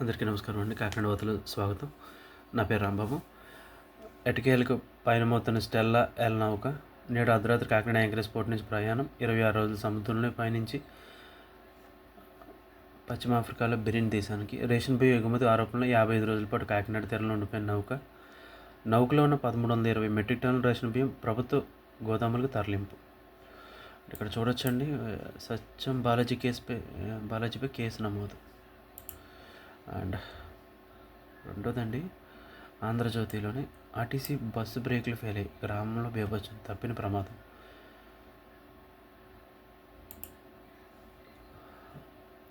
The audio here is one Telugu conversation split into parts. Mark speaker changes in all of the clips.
Speaker 1: అందరికీ నమస్కారం అండి. కాకినాడ వతలు స్వాగతం. నా పేరు రాంబాబు. ఎటకేలకు పయనమవుతున్న స్టెల్లా ఎల్ నౌక నేడు అర్ధరాత్రి కాకినాడ యాంకరేజ్ పోర్ట్ నుంచి ప్రయాణం ఇరవై ఆరు రోజుల సముద్రంలో పయనించి పశ్చిమ ఆఫ్రికాలో బెరిన్ దేశానికి రేషన్ బియ్యం ఎగుమతి ఆరోపణలో యాభై ఐదు రోజుల పాటు కాకినాడ తీరంలో ఉండిపోయిన నౌక. నౌకలో ఉన్న పదమూడు వందల ఇరవై మెట్రిక్ టన్నుల రేషన్ బియ్యం ప్రభుత్వ గోదాములకు తరలింపు. ఇక్కడ చూడొచ్చండి సత్యం బాలాజీ కేసుపై బాలాజీపై కేసు నమోదు. అండ్ రెండోదండి ఆంధ్రజ్యోతిలోని ఆర్టీసీ బస్సు బ్రేకులు ఫెయిల్ అయ్యి గ్రామంలో బేబచ్చు తప్పిన ప్రమాదం.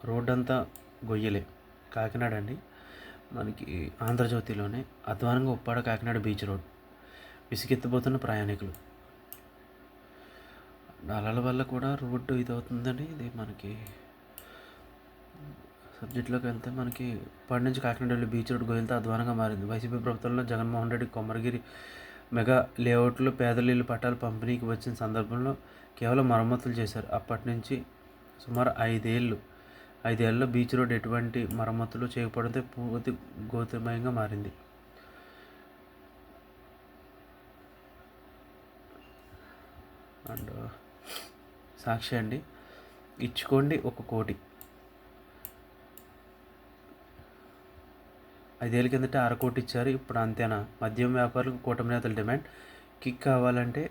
Speaker 1: రోడ్డంతా గొయ్యలే. కాకినాడ అండి. మనకి ఆంధ్రజ్యోతిలోనే అధ్వానంగా ఉప్పాడ కాకినాడ బీచ్ రోడ్. విసిగెత్తిపోతున్న ప్రయాణికులు. అలల వల్ల కూడా రోడ్డు ఇది అవుతుందండి ఇది మనకి సబ్జెక్టులోకి వెళ్తే మనకి ఇప్పటి నుంచి కాకినాడ వెళ్ళి బీచ్ రోడ్ గోయలతో అధ్వానంగా మారింది. వైసీపీ ప్రభుత్వంలో జగన్మోహన్ రెడ్డి కొమరగిరి మెగా లేఅవుట్లు పేదల ఇల్లు పట్టాలు పంపిణీకి వచ్చిన సందర్భంలో కేవలం మరమ్మతులు చేశారు. అప్పటి నుంచి సుమారు ఐదేళ్ళు ఐదేళ్ళలో బీచ్ రోడ్ ఎటువంటి మరమ్మతులు చేయకపోవడంతో పూర్తి గోతమయంగా మారింది. అండ్ సాక్షి అండి. ఇచ్చుకోండి ఒక కోటి. ఐదేళ్ళ కిందట అర కోటి ఇచ్చారు ఇప్పుడు అంతేనా? మద్యం వ్యాపారులకు కూటమి నేతల డిమాండ్. కిక్ కావాలంటే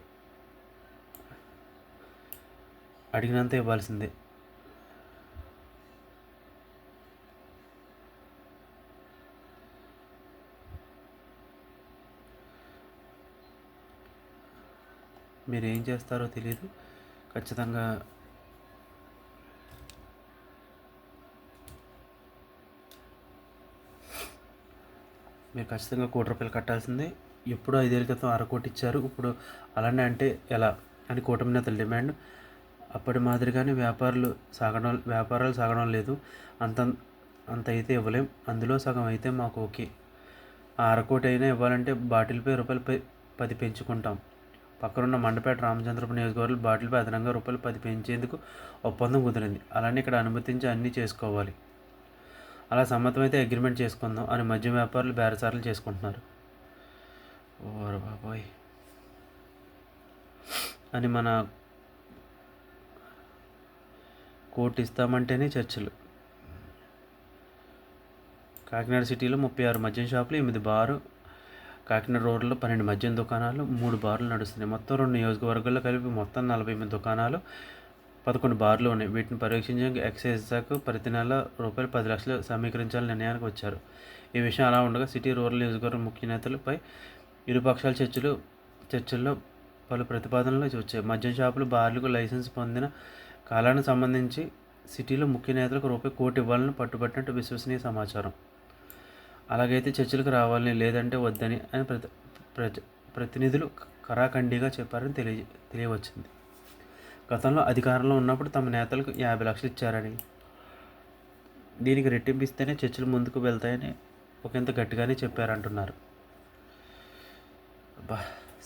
Speaker 1: అడిగినంత ఇవ్వాల్సిందే. మీరు ఏం చేస్తారో తెలియదు ఖచ్చితంగా మీరు ఖచ్చితంగా కోటి రూపాయలు కట్టాల్సిందే. ఎప్పుడు ఐదేళ్ళ క్రితం అరకోటి ఇచ్చారు. ఇప్పుడు అలానే అంటే ఎలా అని కూటమి నేతల డిమాండ్. అప్పటి మాదిరిగానే వ్యాపారులు సాగడం వ్యాపారాలు సాగడం లేదు. అంత అంత అయితే ఇవ్వలేం. అందులో సగం అయితే మాకు ఓకే. ఆ అరకోటి అయినా ఇవ్వాలంటే బాటిల్పై రూపాయలు పై పది పెంచుకుంటాం. పక్కనున్న మండపేట రామచంద్రపు నియోజకవర్గంలో బాటిల్పై అదనంగా రూపాయలు పది పెంచేందుకు ఒప్పందం కుదిరింది. అలానే ఇక్కడ అనుమతించి అన్నీ చేసుకోవాలి. అలా సమ్మతమైతే అగ్రిమెంట్ చేసుకుందాం. అని మద్యం వ్యాపారులు బేరసార్లు చేసుకుంటున్నారు. ఓరు బాబోయ్. అని మన కోర్టు ఇస్తామంటేనే చర్చలు. కాకినాడ సిటీలో ముప్పై ఆరు మద్యం షాపులు ఎనిమిది బారు కాకినాడ రోడ్లో పన్నెండు మద్యం దుకాణాలు మూడు బార్లు నడుస్తున్నాయి. మొత్తం రెండు నియోజకవర్గాల్లో కలిపి మొత్తం నలభై ఎనిమిది దుకాణాలు పదకొండు బార్లు ఉన్నాయి. వీటిని పరీక్షించడానికి ఎక్సైజ్ శాఖ ప్రతి నెల రూపాయలు పది లక్షలు సమీకరించాలని నిర్ణయానికి వచ్చారు. ఈ విషయం అలా ఉండగా సిటీ రూరల్ నియోజకవర్గం ముఖ్య నేతలపై ఇరుపక్షాల చర్చలు చర్చల్లో పలు ప్రతిపాదనలు వచ్చాయి. మద్యం షాపులు బార్లకు లైసెన్స్ పొందిన కాలానికి సంబంధించి సిటీలో ముఖ్య నేతలకు రూపాయి కోటి ఇవ్వాలని పట్టుబట్టినట్టు విశ్వసనీయ సమాచారం. అలాగైతే చర్చలకు రావాలని లేదంటే వద్దని అని ప్రతి ప్రతినిధులు కరాఖండిగా చెప్పారని తెలియ తెలియవచ్చింది. గతంలో అధికారంలో ఉన్నప్పుడు తమ నేతలకు యాభై లక్షలు ఇచ్చారని. దీనికి రెట్టింపు ఇస్తేనే చర్చలు ముందుకు వెళ్తాయని ఒకంత గట్టిగానే చెప్పారంటున్నారు. అబ్బా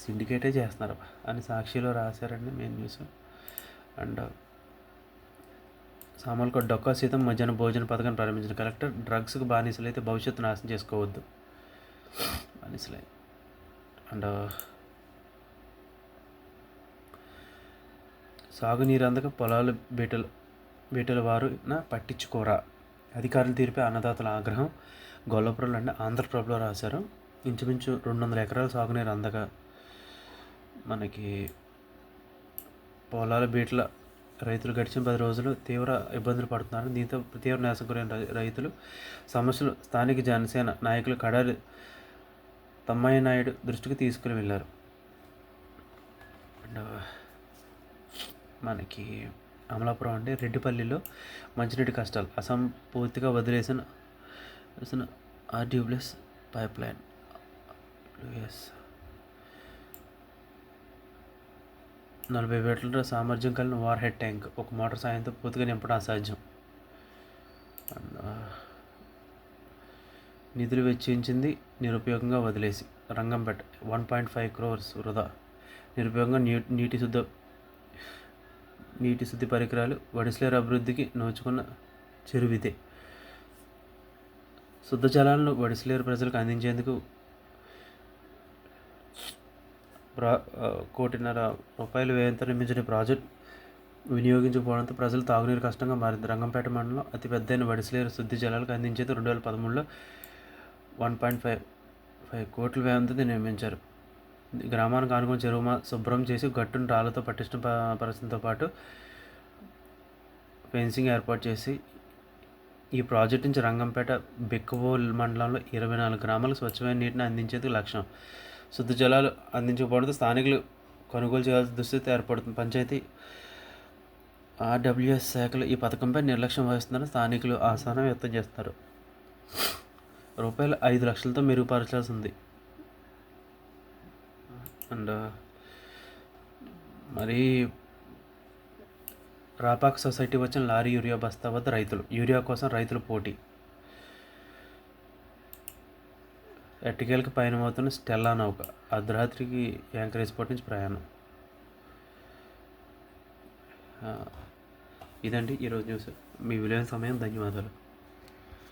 Speaker 1: సిండికేటే చేస్తున్నారు అబ్బా అని సాక్షిలో రాశారండి మెయిన్ న్యూస్. అండ్ సామాన్లకు డొక్కా సీతం మధ్యాహ్నం భోజన పథకం ప్రారంభించిన కలెక్టర్ డ్రగ్స్కి బానిసలు అయితే భవిష్యత్తు నాశనం చేసుకోవద్దు. బానిసలే. అండ్ సాగునీరు అందక పొలాలు బీటలు బీటల వారు పట్టించుకోరా. అధికారులు తీరుపై అన్నదాతల ఆగ్రహం గొల్లపురంలో అంటే ఆంధ్రప్రభలో రాశారు. ఇంచుమించు రెండు వందల ఎకరాల సాగునీరు అందక మనకి పొలాల బీటల రైతులు గడిచిన పది రోజులు తీవ్ర ఇబ్బందులు పడుతున్నారు. దీంతో తీవ్ర నాశనం గురైన రైతులు సమస్యలు స్థానిక జనసేన నాయకులు కడారి తమ్మయ్య నాయుడు దృష్టికి తీసుకుని వెళ్ళారు. అండ్ మనకి అమలాపురం అంటే రెడ్డిపల్లిలో మంచినీటి కష్టాలు అసంపూర్తిగా వదిలేసిన వేసిన ఆర్డీబ్లెస్ పైప్ లైన్. ఎస్ నలభై వేటల సామర్థ్యం కలిగిన వార్ హెడ్ ట్యాంక్ ఒక మోటార్ సాయంతో పూర్తిగా నింపడం అసాధ్యం. నిధులు వెచ్చించింది నిరుపయోగంగా వదిలేసి Rangampeta one point five crores వృధా. నిరుపయోగంగా నీ నీటి శుద్ధ నీటి శుద్ధి పరికరాలు వడిస్లేరు అభివృద్ధికి నోచుకున్న చెరువిదే శుద్ధ జలాలను వడిస్లేరు ప్రజలకు అందించేందుకు ప్రా కోటిన్నర రూపాయలు వ్యయంతో నిర్మించిన ప్రాజెక్ట్ వినియోగించకపోవడంతో ప్రజలు తాగునీరు కష్టంగా మారింది. రంగంపేట మండలం అతిపెద్దైన వడిసిలేరు శుద్ధి జలాలకు అందించేది రెండు వేల పదమూడులో వన్ పాయింట్ ఫైవ్ ఫైవ్ కోట్ల వ్యయంతో నిర్మించారు. గ్రామానికి ఆనుకుని చెరువు శుభ్రం చేసి గట్టును రాళ్ళతో పట్టించిన పరిస్థితితో పాటు ఫెన్సింగ్ ఏర్పాటు చేసి ఈ ప్రాజెక్ట్ నుంచి రంగంపేట బెక్కబోల్ మండలంలో ఇరవై నాలుగు గ్రామాలకు స్వచ్ఛమైన నీటిని అందించేందుకు లక్ష్యం. శుద్ధ జలాలు అందించకపోవడంతో స్థానికులు కొనుగోలు చేయాల్సిన దుస్థితి ఏర్పడుతుంది. పంచాయతీ ఆర్డబ్ల్యూఎస్ శాఖలు ఈ పథకంపై నిర్లక్ష్యం వహిస్తున్నారని స్థానికులు ఆసనం వ్యక్తం చేస్తున్నారు. రూపాయలు ఐదు లక్షలతో మెరుగుపరచాల్సి ఉంది. అండ్ మరి రాపాక్ సొసైటీ వచ్చిన లారీ యూరియా బస్తా వద్ద రైతులు యూరియా కోసం రైతుల పోటీ. ఎట్టికేలకు పయనమవుతున్న స్టెల్లా నౌక అర్ధరాత్రికి యాంకరేజ్ పోర్ట్ నుంచి ప్రయాణం. ఇదండి ఈరోజు న్యూస్. మీ విలువైన సమయం ధన్యవాదాలు.